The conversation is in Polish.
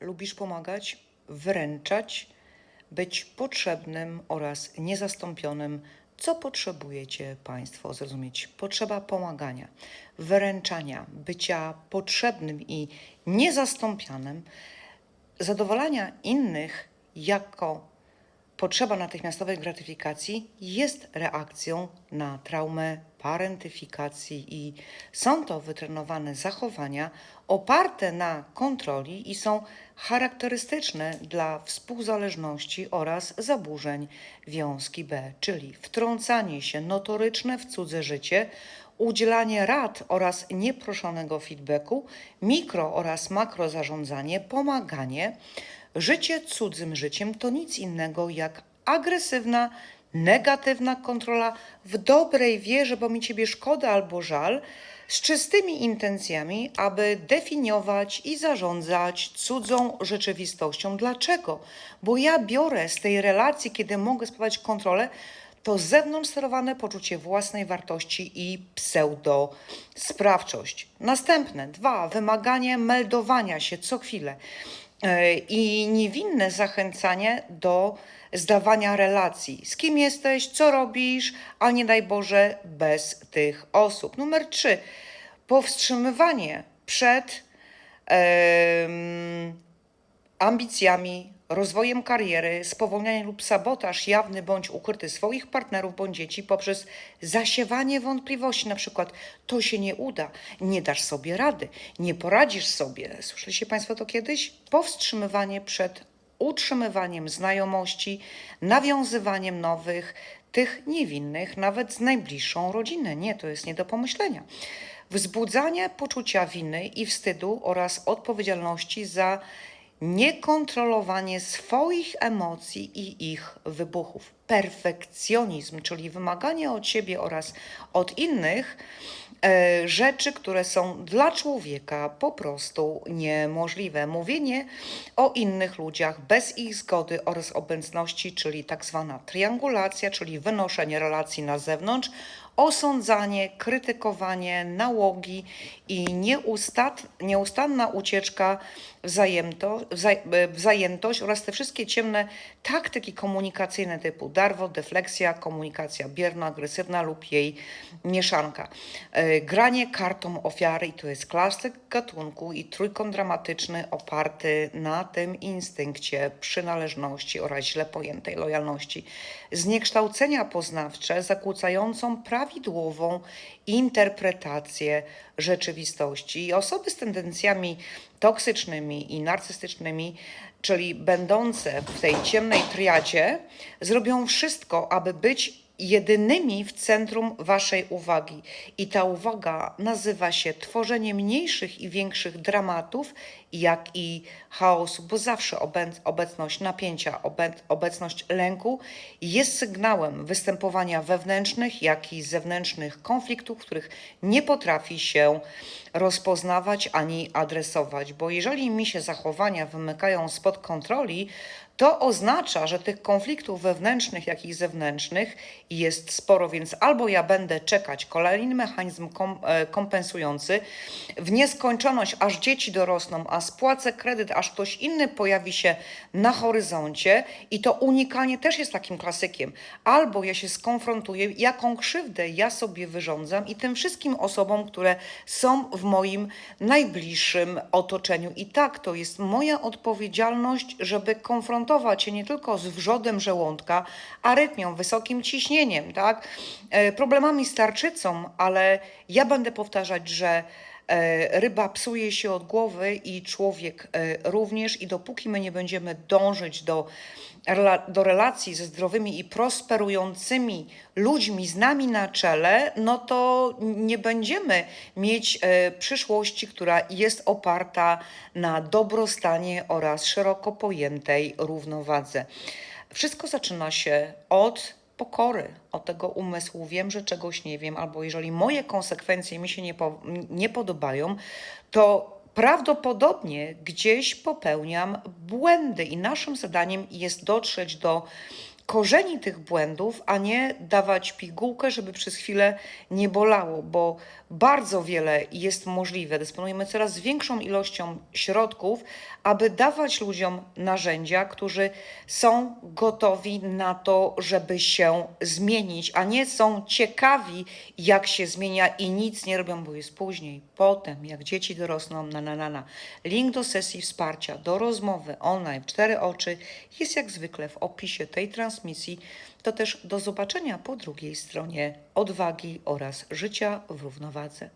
lubisz pomagać, wręczać, być potrzebnym oraz niezastąpionym. Co potrzebujecie Państwo zrozumieć? Potrzeba pomagania, wręczania, bycia potrzebnym i niezastąpianym, zadowalania innych jako potrzeba natychmiastowej gratyfikacji jest reakcją na traumę parentyfikacji i są to wytrenowane zachowania oparte na kontroli i są charakterystyczne dla współzależności oraz zaburzeń wiązki B, czyli wtrącanie się notoryczne w cudze życie, udzielanie rad oraz nieproszonego feedbacku, mikro oraz makro zarządzanie, pomaganie, Życie cudzym życiem to nic innego jak agresywna, negatywna kontrola w dobrej wierze, bo mi ciebie szkoda albo żal, z czystymi intencjami, aby definiować i zarządzać cudzą rzeczywistością. Dlaczego? Bo ja biorę z tej relacji, kiedy mogę sprawować kontrolę, to z zewnątrz sterowane poczucie własnej wartości i pseudo-sprawczość. Następne dwa, wymaganie meldowania się co chwilę e, i niewinne zachęcanie do zdawania relacji. Z kim jesteś, co robisz, a nie daj Boże bez tych osób. Numer trzy, powstrzymywanie przed em, ambicjami, rozwojem kariery, spowolnianie lub sabotaż jawny bądź ukryty swoich partnerów bądź dzieci poprzez zasiewanie wątpliwości, na przykład to się nie uda, nie dasz sobie rady, nie poradzisz sobie. Słyszeliście Państwo to kiedyś? Powstrzymywanie przed utrzymywaniem znajomości, nawiązywaniem nowych, tych niewinnych, nawet z najbliższą rodzinę. Nie, to jest nie do pomyślenia. Wzbudzanie poczucia winy i wstydu oraz odpowiedzialności za niekontrolowanie swoich emocji i ich wybuchów. Perfekcjonizm, czyli wymaganie od siebie oraz od innych rzeczy, które są dla człowieka po prostu niemożliwe. Mówienie o innych ludziach bez ich zgody oraz obecności, czyli tak zwana triangulacja, czyli wynoszenie relacji na zewnątrz, osądzanie, krytykowanie, nałogi i nieustanna ucieczka wzajemto, wza, e, wzajętość oraz te wszystkie ciemne taktyki komunikacyjne typu darwo, defleksja, komunikacja bierna, agresywna lub jej mieszanka. Granie kartą ofiary i to jest klasyk gatunku i trójkąt dramatyczny oparty na tym instynkcie przynależności oraz źle pojętej lojalności. Zniekształcenia poznawcze zakłócającą prawidłową interpretację rzeczywistości. I osoby z tendencjami toksycznymi i narcystycznymi, czyli będące w tej ciemnej triadzie, zrobią wszystko, aby być jedynymi w centrum Waszej uwagi. I ta uwaga nazywa się tworzenie mniejszych i większych dramatów, jak i chaosu, bo zawsze obec- obecność napięcia, obe- obecność lęku jest sygnałem występowania wewnętrznych, jak i zewnętrznych konfliktów, których nie potrafi się rozpoznawać ani adresować. Bo jeżeli mi się zachowania wymykają spod kontroli, to oznacza, że tych konfliktów wewnętrznych, jak i zewnętrznych jest sporo, więc albo ja będę czekać, kolejny mechanizm kom, e, kompensujący w nieskończoność, aż dzieci dorosną, a spłacę kredyt, aż ktoś inny pojawi się na horyzoncie i to unikanie też jest takim klasykiem. Albo ja się skonfrontuję, jaką krzywdę ja sobie wyrządzam i tym wszystkim osobom, które są w moim najbliższym otoczeniu. I tak, to jest moja odpowiedzialność, żeby konfrontować się nie tylko z wrzodem żołądka, arytmią, wysokim ciśnieniem, tak, e, problemami z tarczycą, ale ja będę powtarzać, że ryba psuje się od głowy i człowiek e, również i dopóki my nie będziemy dążyć do, do relacji ze zdrowymi i prosperującymi ludźmi z nami na czele, no to nie będziemy mieć e, przyszłości, która jest oparta na dobrostanie oraz szeroko pojętej równowadze. Wszystko zaczyna się od pokory, od tego umysłu. Wiem, że czegoś nie wiem, albo jeżeli moje konsekwencje mi się nie, po, nie podobają, to prawdopodobnie gdzieś popełniam błędy i naszym zadaniem jest dotrzeć do korzeni tych błędów, a nie dawać pigułkę, żeby przez chwilę nie bolało, bo bardzo wiele jest możliwe. Dysponujemy coraz większą ilością środków, aby dawać ludziom narzędzia, którzy są gotowi na to, żeby się zmienić, a nie są ciekawi, jak się zmienia i nic nie robią, bo jest później. Potem, jak dzieci dorosną, na na na na. Link do sesji wsparcia, do rozmowy online w cztery oczy jest jak zwykle w opisie tej transmisji. To też do zobaczenia po drugiej stronie odwagi oraz życia w równowadze.